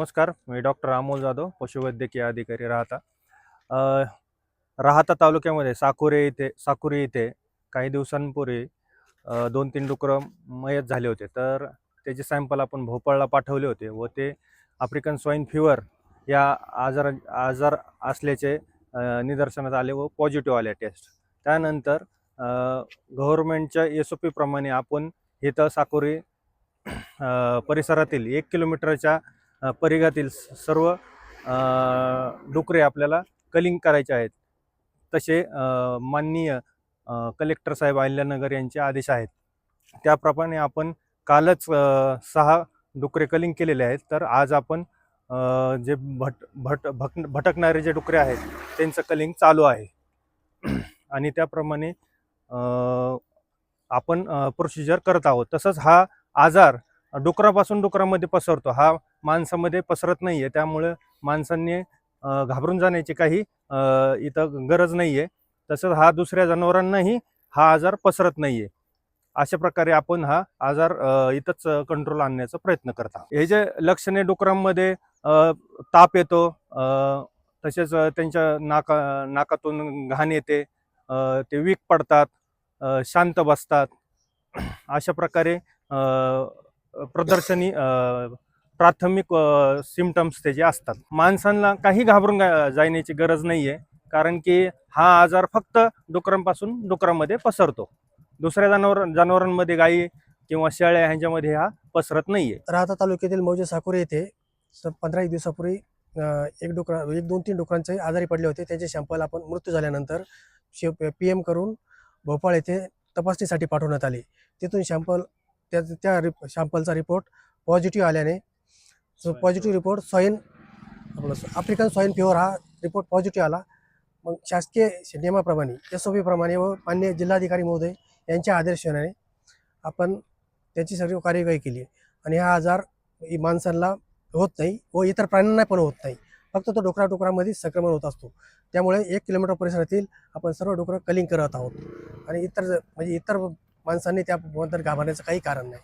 नमस्कार मी डॉक्टर अमोल जाधव पशुवैद्यकीय अधिकारी राहता. राहता तालुक्यामध्ये साकुरे इथे साकुरी इथे काही दिवसांपूर्वी दोन तीन डुकरं मयत झाले होते. तर त्याचे सॅम्पल आपण भोपाळला पाठवले होते व ते आफ्रिकन स्वाईन फिवर या आजार आजार असल्याचे निदर्शनात आले व पॉझिटिव्ह आले टेस्ट त्यानंतर गव्हर्मेंटच्या एस ओ पीप्रमाणे आपण इथं साकुरी परिसरातील एक किलोमीटरच्या परिघातील स- सर्व डुकरे आपल्याला कलिंग करायचे आहेत. तसे माननीय कलेक्टर साहेब अहिल्यानगर यांचे आदेश आहेत. त्याप्रमाणे आपण कालच सहा डुकरे कलिंग केलेले आहेत. तर आज आपण जे भट भट भक भटकणारे जे डुकरे आहेत त्यांचं कलिंग चालू आहे. आणि त्याप्रमाणे आपण प्रोसिजर करत आहोत. तसंच हा आजार डुकरापासून डुकरामध्ये पसरतो. हा माणसामध्ये पसरत नाही आहे त्यामुळं माणसांनी घाबरून जाण्याची काही इथं गरज नाही आहे तसंच हा दुसऱ्या जनावरांनाही हा आजार पसरत नाही आहे अशा प्रकारे आपण हा आजार इथंच कंट्रोल आणण्याचा प्रयत्न करता हे जे लक्षणे डुकरांमध्ये ताप येतो तसेच त्यांच्या नाका नाकातून घाण येते ते वीक पडतात शांत बसतात. अशा प्रकारे प्रदर्शनी प्राथमिक सिमटम्स त्याचे असतात. माणसांना काही घाबरून गा- जाण्याची गरज नाही आहे कारण की हा आजार फक्त डुकरांपासून डुकरांमध्ये पसरतो. दुसऱ्या जनावर जनावरांमध्ये गायी किंवा शेळ्या ह्यांच्यामध्ये हा पसरत नाही आहे राहता तालुक्यातील मौजे साकुरे येथे स पंधरा एक दिवसापूर्वी एक डुकरा एक दोन तीन डुकरांचे आजारी पडले होते. त्यांचे सॅम्पल आपण मृत्यू झाल्यानंतर शे पी एम करून भोपाळ येथे तपासणीसाठी पाठवण्यात आले. तिथून शॅम्पल त्या त्या रिप शॅम्पलचा रिपोर्ट पॉझिटिव्ह आल्याने सो पॉझिटिव्ह रिपोर्ट स्वाईन आपलं आफ्रिकन स्वाईन फिवर हा रिपोर्ट पॉझिटिव्ह आला. मग शासकीय नियमाप्रमाणे एस ओ पीप्रमाणे व मान्य जिल्हाधिकारी महोदय यांच्या आदर्शनाने आपण त्याची सर्व कार्यवाही केली. आणि हा आजार माणसांना होत नाही व इतर प्राण्यांना पण होत नाही. फक्त तो डोकरा डोकरामध्ये संक्रमण होत असतो. त्यामुळे एक किलोमीटर परिसरातील आपण सर्व डोकरं कलिंग करत आहोत. आणि इतर म्हणजे इतर माणसांनी त्याबद्दल घाबरण्याचं काही कारण नाही.